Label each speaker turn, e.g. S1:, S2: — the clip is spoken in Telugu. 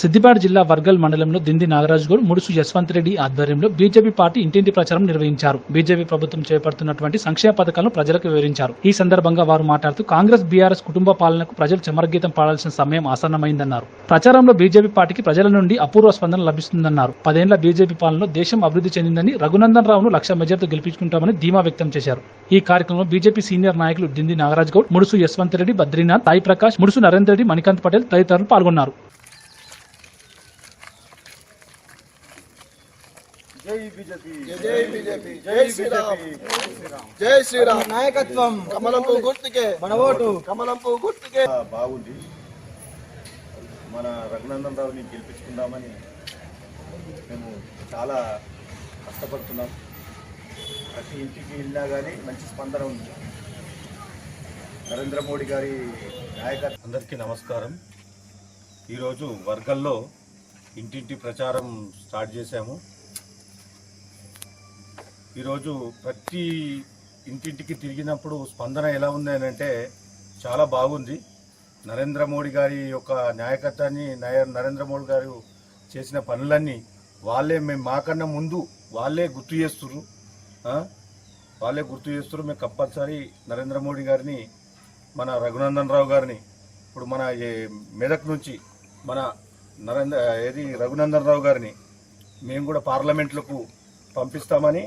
S1: సిద్దిపేట జిల్లా వర్గల్ మండలంలో దిండి నాగరాజుగూడ్ ముడుసు యశ్వంత్ రెడ్డి ఆధ్వర్యంలో బీజేపీ పార్టీ ఇంటింటి ప్రచారం నిర్వహించారు. బీజేపీ ప్రభుత్వం చేపడుతున్నటువంటి సంక్షేమ పథకాలను ప్రజలకు వివరించారు. ఈ సందర్భంగా వారు మాట్లాడుతూ కాంగ్రెస్ బీఆర్ఎస్ కుటుంబ పాలనకు ప్రజలు చమరగీతం పాడాల్సిన సమయం ఆసన్నమైందన్నారు. ప్రచారంలో బీజేపీ పార్టీకి ప్రజల నుండి అపూర్వ స్పందన లభిస్తుందన్నారు. పదేళ్ళ బీజేపీ పాలనలో దేశం అభివృద్ధి చెందిందని రఘునందన్ రావును లక్ష మెజార్టీతో గెలిపించుకుంటామని ధీమా వ్యక్తం చేశారు. ఈ కార్యక్రమంలో బీజేపీ సీనియర్ నాయకులు దిండి నాగరాజ్ గౌడ్ ముడుసు యశ్వంత్ రెడ్డి బద్రీనాథ్ సాయి ప్రకాష్ ముడుసు నరేంద్ర రెడ్డి మణికాంత్ పటేల్ తదితరులు పాల్గొన్నారు.
S2: జై బీజేపీ.
S3: జై బీజేపీ. జై శ్రీరామ్. జై శ్రీరామ్. నాయకత్వం. కమలం పువ్వు గుర్తుకే. మన ఓటు. కమలం పువ్వు గుర్తుకే
S2: బాగుంది. మన రఘునందన్ రావుని గెలిపించుకుందామని మేము చాలా కష్టపడుతున్నాం. ప్రతి ఇంటికి వెళ్ళినా కానీ మంచి స్పందన ఉంది. నరేంద్ర మోడీ గారి నాయకత్వం అందరికీ నమస్కారం. ఈరోజు వర్గల్లో ఇంటింటి ప్రచారం స్టార్ట్ చేశాము. ఈరోజు ప్రతి ఇంటింటికి తిరిగినప్పుడు స్పందన ఎలా ఉంది అని అంటే చాలా బాగుంది. నరేంద్ర మోడీ గారి యొక్క నాయకత్వాన్ని నయ- నరేంద్ర మోడీ గారు చేసిన పనులన్నీ వాళ్ళే మేము మాకన్నా ముందు వాళ్ళే గుర్తు చేస్తున్నారు వాళ్ళే గుర్తు చేస్తున్నారు మేము కంపల్సరీ నరేంద్ర మోడీ గారిని మన రఘునందన్ రావు గారిని ఇప్పుడు మన మెదక్ నుంచి మన నరేంద్ర ఏది రఘునందన్ రావు గారిని మేము కూడా పార్లమెంట్లకు పంపిస్తామని